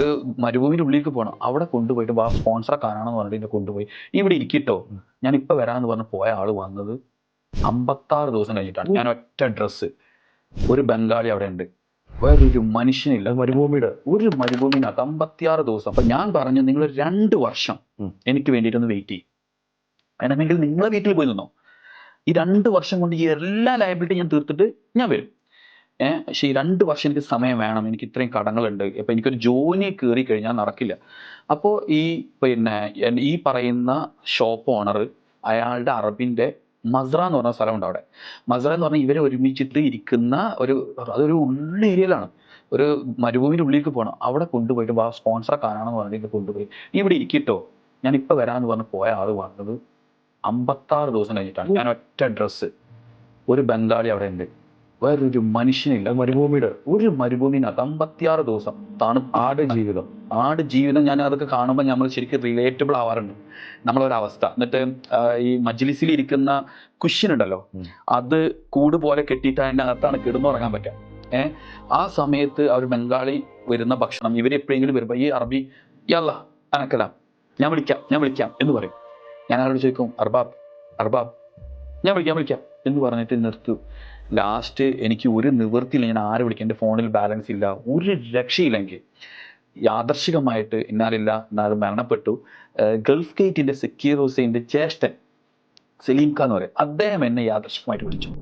ഒരു മരുഭൂമിന്റെ ഉള്ളിലേക്ക് പോകണം അവിടെ കൊണ്ടുപോയിട്ട് ആ സ്പോൺസറെ കാണാണെന്ന് പറഞ്ഞിട്ട് എന്നെ കൊണ്ടുപോയി. ഇവിടെ ഇരിക്കിട്ടോ. ഞാൻ ഇപ്പൊ വരാന്ന് പറഞ്ഞ് പോയ ആൾ വന്നത് അമ്പത്താറ് ദിവസം കഴിഞ്ഞിട്ടാണ്. ഞാൻ ഒറ്റ ഡ്രസ്സ് ഒരു ബംഗാളി അവിടെ ഉണ്ട് വേറൊരു മനുഷ്യനില്ല മരുഭൂമിയുടെ ഒരു മരുഭൂമിനകത്ത് അമ്പത്തിയാറ് ദിവസം. അപ്പൊ ഞാൻ പറഞ്ഞു നിങ്ങൾ രണ്ട് വർഷം. എനിക്ക് വേണ്ടിയിട്ടൊന്ന് വെയിറ്റ് ചെയ്യും. വേണമെങ്കിൽ നിങ്ങളെ വീട്ടിൽ പോയി നിന്നോ. ഈ രണ്ട് വർഷം കൊണ്ട് ഈ എല്ലാ ലയബിലിറ്റി ഞാൻ തീർത്തിട്ട് ഞാൻ വരും. പക്ഷെ ഈ രണ്ട് വർഷം എനിക്ക് സമയം വേണം. എനിക്ക് ഇത്രയും കടങ്ങളുണ്ട്. അപ്പൊ എനിക്കൊരു ജോലി കയറി കഴിഞ്ഞാൽ നടക്കില്ല. അപ്പോ ഈ പിന്നെ ഈ പറയുന്ന ഷോപ്പ് ഓണർ അയാളുടെ അറബിന്റെ മസ്ര എന്ന് പറഞ്ഞ സ്ഥലമുണ്ട് അവിടെ. മസ്ര എന്ന് പറഞ്ഞാൽ ഇവരെ ഒരുമിച്ചിട്ട് ഇരിക്കുന്ന ഒരു അതൊരു ഉള്ള ഏരിയയിലാണ് ഒരു മരുഭൂമിന്റെ ഉള്ളിലേക്ക് പോകണം അവിടെ കൊണ്ടുപോയിട്ട് ആ സ്പോൺസർ കാണാണെന്ന് പറഞ്ഞിട്ട് കൊണ്ടുപോയി. നീ ഇവിടെ ഇരിക്കിട്ടോ? ഞാൻ ഇപ്പൊ വരാന്ന് പറഞ്ഞ് പോയ ആൾ വന്നത് അമ്പത്താറ് ദിവസം കഴിഞ്ഞിട്ടാണ്. ഞാൻ ഒറ്റ ഡ്രസ്സ് ഒരു ബംഗാളി അവിടെ ഉണ്ട്. വേറൊരു മനുഷ്യനില്ല മരുഭൂമിയുടെ ഒരു മരുഭൂമിനകത്ത് അമ്പത്തിയാറ് ദിവസം തണു ആട് ജീവിതം. ആട് ജീവിതം ഞാൻ അതൊക്കെ കാണുമ്പോൾ നമ്മൾ ശരിക്കും റിലേറ്റബിൾ ആവാറുണ്ട്. നമ്മളൊരവസ്ഥ. എന്നിട്ട് ഈ മജ്ലിസിൽ ഇരിക്കുന്ന കുഷ്യൻ ഉണ്ടല്ലോ അത് കൂട് പോലെ കെട്ടിയിട്ട് അതിന്റെ അകത്താണ് കിടന്നുറങ്ങാൻ പറ്റുക. ഏഹ് ആ സമയത്ത് അവർ ബംഗാളി വരുന്ന ഭക്ഷണം ഇവർ എപ്പോഴെങ്കിലും വരുമ്പോൾ ഈ അറബി യല്ല അനക്കലാം ഞാൻ വിളിക്കാം ഞാൻ വിളിക്കാം എന്ന് പറയും. ഞാൻ ആരോട് ചോദിക്കും അർബാബ് അർബാബ് ഞാൻ വിളിക്കാം വിളിക്കാം എന്ന് പറഞ്ഞിട്ട് നിർത്തും. ലാസ്റ്റ് എനിക്ക് ഒരു നിവൃത്തിയില്ല. ഞാൻ ആരെ വിളിക്കും? എന്റെ ഫോണിൽ ബാലൻസ് ഇല്ല. ഒരു രക്ഷയില്ലെങ്കിൽ യാദർശികമായിട്ട് ഇന്നാലില്ല എന്നാൽ മരണപ്പെട്ടു. ഗൾഫ് ഗേറ്റിന്റെ സക്കീർ ഹുസൈന്റെ ജ്യേഷ്ഠൻ സലീം ഖാൻ എന്ന് പറയും. അദ്ദേഹം എന്നെ യാദർശികമായിട്ട് വിളിച്ചു.